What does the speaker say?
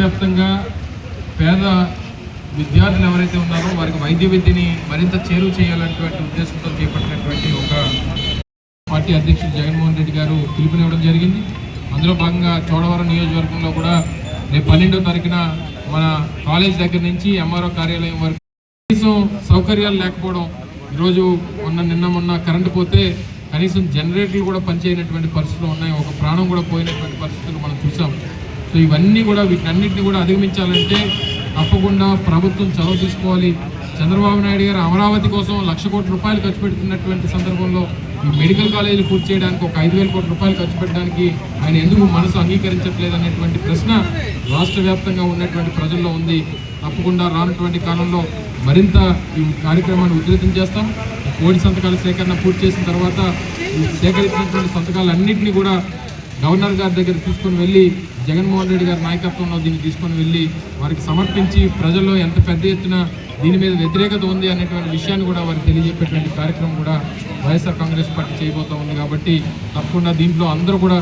వ్యాప్తంగా పేద విద్యార్థులు ఎవరైతే ఉన్నారో వారికి వైద్య విద్యని మరింత చేరువ చేయాలనేటువంటి ఉద్దేశంతో చేపట్టినటువంటి ఒక పార్టీ అధ్యక్షుడు జగన్మోహన్ రెడ్డి గారు పిలుపునివ్వడం జరిగింది. అందులో భాగంగా చోడవరం నియోజకవర్గంలో కూడా రేపు పన్నెండో తారీఖున మన కాలేజ్ దగ్గర నుంచి ఎంఆర్ఓ కార్యాలయం వరకు కనీసం సౌకర్యాలు లేకపోవడం ఈరోజు మొన్న నిన్న మొన్న కరెంటు పోతే కనీసం జనరేటర్లు కూడా పనిచేయనటువంటి పరిస్థితులు ఉన్నాయి. ఒక ప్రాణం కూడా పోయినటువంటి పరిస్థితులు మనం సో ఇవన్నీ కూడా వీటన్నిటిని కూడా అధిగమించాలంటే తప్పకుండా ప్రభుత్వం చొరవ తీసుకోవాలి. చంద్రబాబు నాయుడు గారు అమరావతి కోసం లక్ష కోట్ల రూపాయలు ఖర్చు పెడుతున్నటువంటి సందర్భంలో ఈ మెడికల్ కాలేజీలు పూర్తి చేయడానికి ఒక ఐదు వేల కోట్ల రూపాయలు ఖర్చు పెట్టడానికి ఆయన ఎందుకు మనసు అంగీకరించట్లేదు అనేటువంటి ప్రశ్న రాష్ట్ర వ్యాప్తంగా ఉన్నటువంటి ప్రజల్లో ఉంది. తప్పకుండా రానటువంటి కాలంలో మరింత ఈ కార్యక్రమాన్ని ఉధృతం చేస్తాం. కోడి సంతకాల సేకరణ పూర్తి చేసిన తర్వాత సేకరించినటువంటి సంతకాలన్నింటినీ కూడా గవర్నర్ గారి దగ్గర తీసుకొని వెళ్ళి జగన్మోహన్ రెడ్డి గారి నాయకత్వంలో దీన్ని తీసుకొని వెళ్ళి వారికి సమర్పించి ప్రజల్లో ఎంత పెద్ద ఎత్తున దీని మీద వ్యతిరేకత ఉంది అనేటువంటి విషయాన్ని కూడా వారికి తెలియజెప్పేటువంటి కార్యక్రమం కూడా వైఎస్ఆర్ కాంగ్రెస్ పార్టీ చేయబోతూ ఉంది కాబట్టి తప్పకుండా దీంట్లో అందరూ కూడా